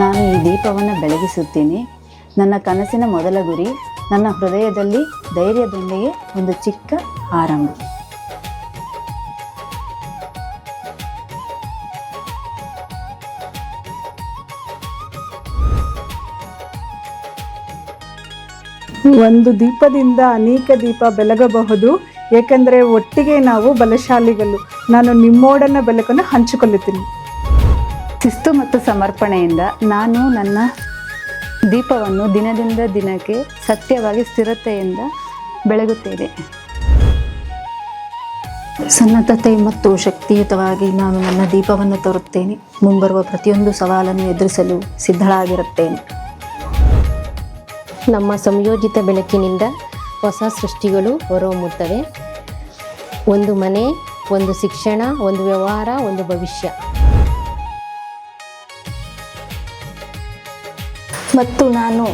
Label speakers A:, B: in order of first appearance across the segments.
A: ನಾನು ಈ ದೀಪವನ್ನು ಬೆಳಗಿಸುತ್ತೀನಿ. ನನ್ನ ಕನಸಿನ ಮೊದಲ ಗುರಿ ನನ್ನ ಹೃದಯದಲ್ಲಿ ಧೈರ್ಯದೊಂದಿಗೆ ಒಂದು ಚಿಕ್ಕ ಆರಂಭ.
B: ಒಂದು ದೀಪದಿಂದ ಅನೇಕ ದೀಪ ಬೆಳಗಬಹುದು. ಏಕೆಂದರೆ ಒಟ್ಟಿಗೆ ನಾವು ಬಲಶಾಲಿಗಳು. ನಾನು ನಿಮ್ಮೋಡನ್ನ ಬೆಳಕನ್ನು ಹಂಚಿಕೊಳ್ಳುತ್ತೀನಿ.
A: ಶಿಸ್ತು ಮತ್ತು ಸಮರ್ಪಣೆಯಿಂದ ನಾನು ನನ್ನ ದೀಪವನ್ನು ದಿನದಿಂದ ದಿನಕ್ಕೆ ಸತ್ಯವಾಗಿ ಸ್ಥಿರತೆಯಿಂದ ಬೆಳಗುತ್ತೇನೆ ಸನ್ನದ್ಧತೆ ಮತ್ತು ಶಕ್ತಿಯುತವಾಗಿ ನಾನು ನನ್ನ ದೀಪವನ್ನು ತರುತ್ತೇನೆ. ಮುಂಬರುವ ಪ್ರತಿಯೊಂದು ಸವಾಲನ್ನು ಎದುರಿಸಲು ಸಿದ್ಧಳಾಗಿರುತ್ತೇನೆ.
C: ನಮ್ಮ ಸಂಯೋಜಿತ ಬೆಳಕಿನಿಂದ ಹೊಸ ಸೃಷ್ಟಿಗಳು ಹೊರಹೊಮ್ಮುತ್ತವೆ. ಒಂದು ಮನೆ, ಒಂದು ಶಿಕ್ಷಣ, ಒಂದು ವ್ಯವಹಾರ, ಒಂದು ಭವಿಷ್ಯ.
D: ಮತ್ತು ನಾನು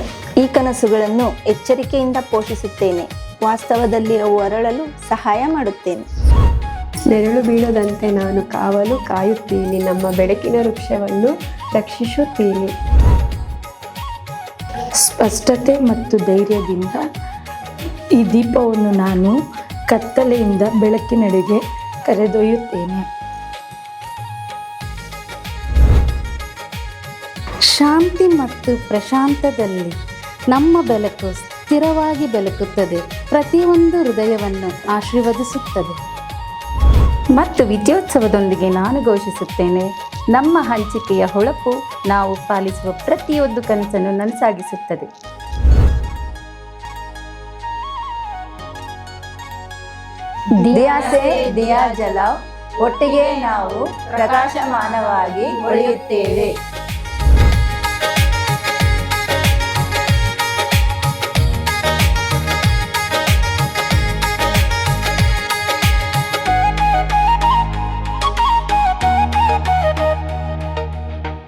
D: ಈ ಕನಸುಗಳನ್ನು ಎಚ್ಚರಿಕೆಯಿಂದ ಪೋಷಿಸುತ್ತೇನೆ. ವಾಸ್ತವದಲ್ಲಿ ಅವು ಅರಳಲು ಸಹಾಯ ಮಾಡುತ್ತೇನೆ.
E: ನೆರಳು ಬೀಳದಂತೆ ನಾನು ಕಾವಲು ಕಾಯುತ್ತೀನಿ. ನಮ್ಮ ಬೆಳಕಿನ ವೃಕ್ಷವನ್ನು ರಕ್ಷಿಸುತ್ತೀನಿ.
B: ಸ್ಪಷ್ಟತೆ ಮತ್ತು ಧೈರ್ಯದಿಂದ ಈ ದೀಪವನ್ನು ನಾನು ಕತ್ತಲೆಯಿಂದ ಬೆಳಕಿನಡೆಗೆ ಕರೆದೊಯ್ಯುತ್ತೇನೆ.
A: ಶಾಂತಿ ಮತ್ತು ಪ್ರಶಾಂತದಲ್ಲಿ ನಮ್ಮ ಬೆಳಕು ಸ್ಥಿರವಾಗಿ ಬೆಳಕುತ್ತದೆ. ಪ್ರತಿಯೊಂದು ಹೃದಯವನ್ನು ಆಶೀರ್ವದಿಸುತ್ತದೆ. ಮತ್ತು ವಿದ್ಯೋತ್ಸವದೊಂದಿಗೆ ನಾನು ಘೋಷಿಸುತ್ತೇನೆ, ನಮ್ಮ ಹಂಚಿಕೆಯ ಹೊಳಪು ನಾವು ಪಾಲಿಸುವ ಪ್ರತಿಯೊಂದು ಕನಸನ್ನು ನನಸಾಗಿಸುತ್ತದೆ. ದಿಯಾಸೆ ದಿಯಾ ಜಲ ಒಟ್ಟಿಗೆ ನಾವು ಪ್ರಕಾಶಮಾನವಾಗಿ ಹೊಳೆಯುತ್ತೇವೆ